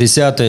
10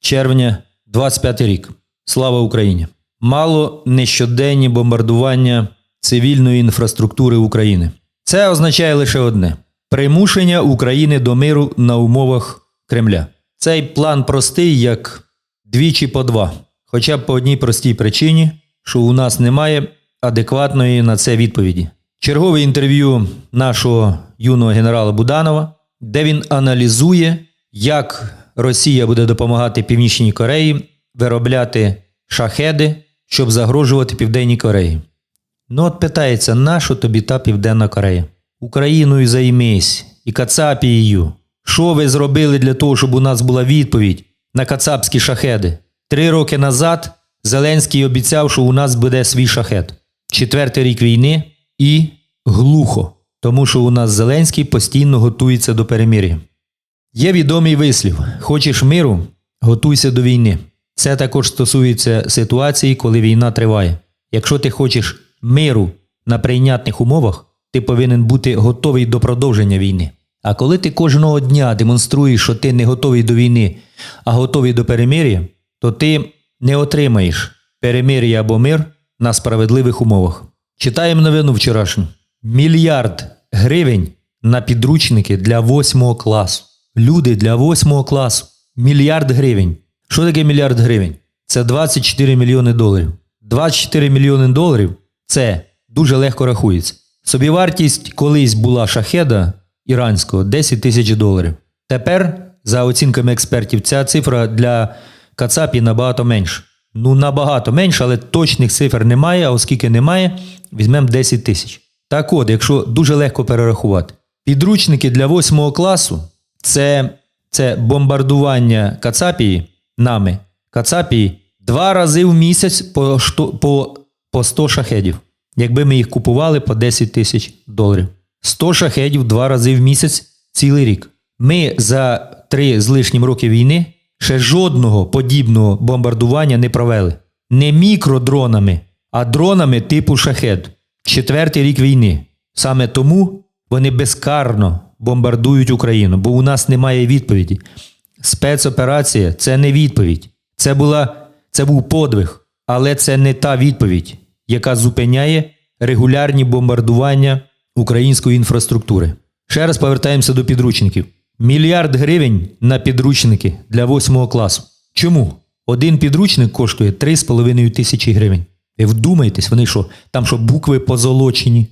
червня 25 рік. Слава Україні! Мало нещоденні бомбардування цивільної інфраструктури України. Це означає лише одне: примушення України до миру на умовах Кремля. Цей план простий, як двічі по два. Хоча б по одній простій причині, що у нас немає адекватної на це відповіді. Чергове інтерв'ю нашого юного генерала Буданова, де він аналізує, як Росія буде допомагати Північній Кореї виробляти шахеди, щоб загрожувати Південній Кореї. Ну, от питається, нащо тобі та Південна Корея? Україною займись і Кацапією. Що ви зробили для того, щоб у нас була відповідь на кацапські шахеди? Три роки назад Зеленський обіцяв, що у нас буде свій шахет. Четвертий рік війни і глухо, тому що у нас Зеленський постійно готується до перемир'я. Є відомий вислів: хочеш миру, готуйся до війни. Це також стосується ситуації, коли війна триває. Якщо ти хочеш миру на прийнятних умовах, ти повинен бути готовий до продовження війни. А коли ти кожного дня демонструєш, що ти не готовий до війни, а готовий до перемир'я, то ти не отримаєш перемир'я або мир на справедливих умовах. Читаємо новину вчорашню. Мільярд гривень на підручники для восьмого класу. Люди для восьмого класу. Мільярд гривень. Що таке мільярд гривень? Це 24 мільйони доларів. 24 мільйони доларів це дуже легко рахується. Собівартість колись була шахеда іранського 10 тисяч доларів. Тепер, за оцінками експертів, ця цифра для Кацапі набагато менша. Ну, набагато менше, але точних цифр немає, а оскільки немає, візьмемо 10 тисяч. Так от, якщо дуже легко перерахувати, підручники для 8 класу це, це бомбардування Кацапії нами. Кацапії два рази в місяць по, по, по 100 шахедів. Якби ми їх купували по 10 тисяч доларів. 100 шахедів два рази в місяць цілий рік. Ми за три з лишнім роки війни ще жодного подібного бомбардування не провели. Не мікродронами, а дронами типу шахед. Четвертий рік війни. Саме тому вони безкарно бомбардують Україну, бо у нас немає відповіді. Спецоперація це не відповідь. Це, була, це був подвиг, але це не та відповідь, яка зупиняє регулярні бомбардування української інфраструктури. Ще раз повертаємося до підручників. Мільярд гривень на підручники для 8 класу. Чому? Один підручник коштує 3,5 тисячі гривень. Ви вдумайтесь, вони що, там що букви позолочені.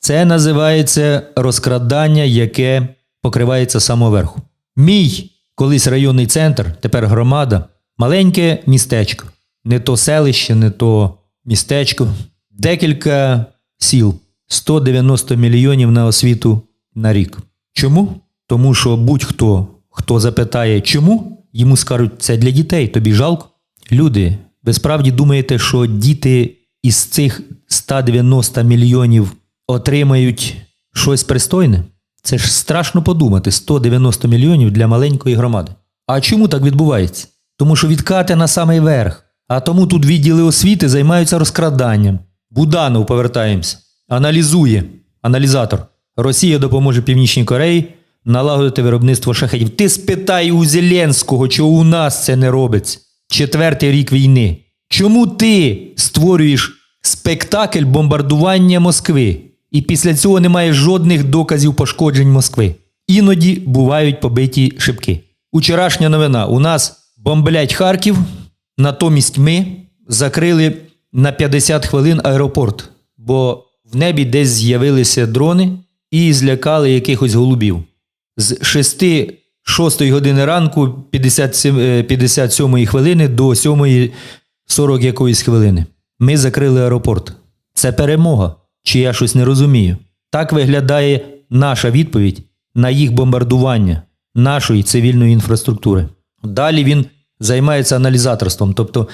Це називається розкрадання, яке покривається самоверху. Мій колись районний центр, тепер громада, маленьке містечко. Не то селище, не то містечко. Декілька сіл, 190 мільйонів на освіту на рік. Чому? Тому що будь-хто, хто запитає, чому, йому скажуть, це для дітей, тобі жалко. Люди, ви справді думаєте, що діти із цих 190 мільйонів отримають щось пристойне? Це ж страшно подумати: 190 мільйонів для маленької громади. А чому так відбувається? Тому що відкати на самий верх. А тому тут відділи освіти займаються розкраданням. Буданов повертаємося. Аналізує. Аналізатор. Росія допоможе Північній Кореї налагодити виробництво шахедів. Ти спитай у Зеленського, чого у нас це не робиться. Четвертий рік війни. Чому ти створюєш спектакль бомбардування Москви? І після цього немає жодних доказів пошкоджень Москви. Іноді бувають побиті шибки. Учорашня новина. У нас бомблять Харків, натомість ми закрили на 50 хвилин аеропорт, бо в небі десь з'явилися дрони і злякали якихось голубів. З 6, 6 години ранку 57, е, 57 хвилини до 7 40 якоїсь хвилини. Ми закрили аеропорт. Це перемога. Чи я щось не розумію? Так виглядає наша відповідь на їх бомбардування нашої цивільної інфраструктури. Далі він займається аналізаторством. Тобто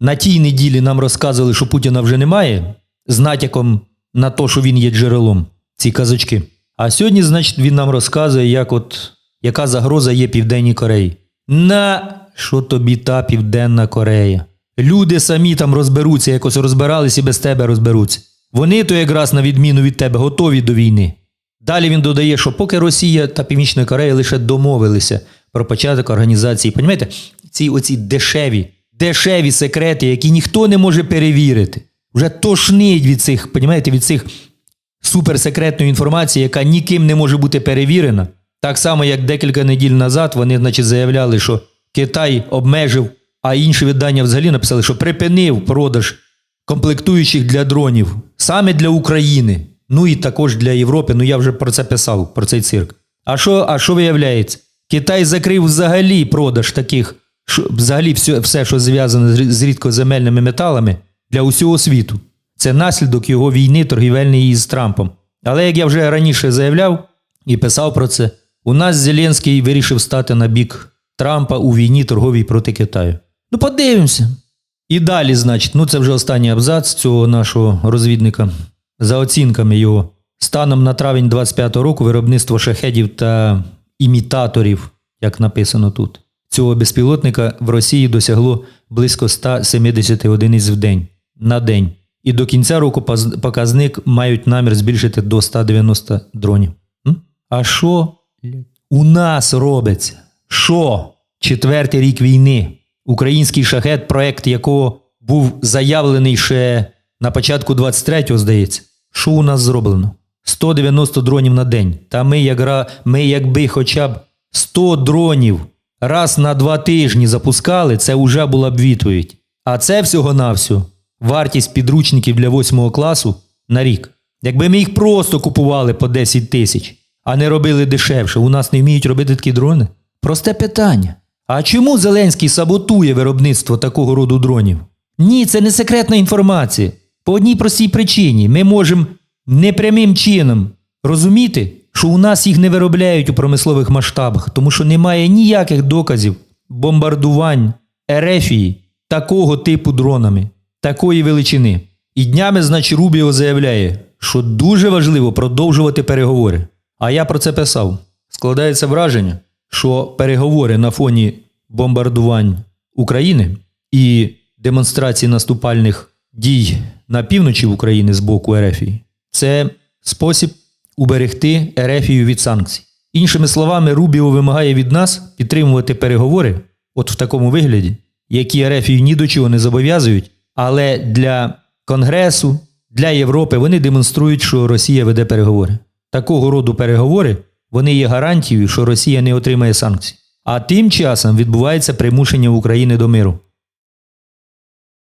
на тій неділі нам розказували, що Путіна вже немає, з натяком на те, що він є джерелом, ці казочки. А сьогодні, значить, він нам розказує, як от, яка загроза є Південній Кореї. На що тобі та Південна Корея? Люди самі там розберуться, якось розбирались і без тебе розберуться. Вони то якраз на відміну від тебе готові до війни. Далі він додає, що поки Росія та Північна Корея лише домовилися про початок організації. Понімаєте, ці оці дешеві, дешеві секрети, які ніхто не може перевірити. Вже тошнить від цих, понімаєте, від цих суперсекретної інформації, яка ніким не може бути перевірена. Так само, як декілька неділь назад вони значить, заявляли, що Китай обмежив, а інші видання взагалі написали, що припинив продаж комплектуючих для дронів саме для України, ну і також для Європи. Ну я вже про це писав, про цей цирк. А що, а що виявляється? Китай закрив взагалі продаж таких, що, взагалі все, все, що зв'язане з рідкоземельними металами для усього світу. Це наслідок його війни торгівельної із Трампом. Але як я вже раніше заявляв і писав про це, у нас Зеленський вирішив стати на бік Трампа у війні торговій проти Китаю. Ну, подивимося. І далі, значить, ну це вже останній абзац цього нашого розвідника. За оцінками його, станом на травень 25-го року виробництво шахедів та імітаторів, як написано тут, цього безпілотника в Росії досягло близько 170 одиниць в день на день. І до кінця року показник мають намір збільшити до 190 дронів. М? А що у нас робиться? Що? Четвертий рік війни. Український шахет, проект якого був заявлений ще на початку 23-го, здається. Що у нас зроблено? 190 дронів на день. Та ми, як, ми якби хоча б 100 дронів раз на два тижні запускали, це вже була б відповідь. А це всього-навсього вартість підручників для 8 класу на рік. Якби ми їх просто купували по 10 тисяч, а не робили дешевше, у нас не вміють робити такі дрони? Просте питання. А чому Зеленський саботує виробництво такого роду дронів? Ні, це не секретна інформація. По одній простій причині ми можемо непрямим чином розуміти, що у нас їх не виробляють у промислових масштабах, тому що немає ніяких доказів бомбардувань Ерефії такого типу дронами, такої величини. І днями, значить, Рубіо заявляє, що дуже важливо продовжувати переговори. А я про це писав. Складається враження, що переговори на фоні бомбардувань України і демонстрації наступальних дій на півночі України з боку Ерефії це спосіб уберегти Ерефію від санкцій. Іншими словами, Рубіо вимагає від нас підтримувати переговори, от в такому вигляді, які Ерефію ні до чого не зобов'язують, але для Конгресу, для Європи вони демонструють, що Росія веде переговори. Такого роду переговори вони є гарантією, що Росія не отримає санкцій. А тим часом відбувається примушення України до миру.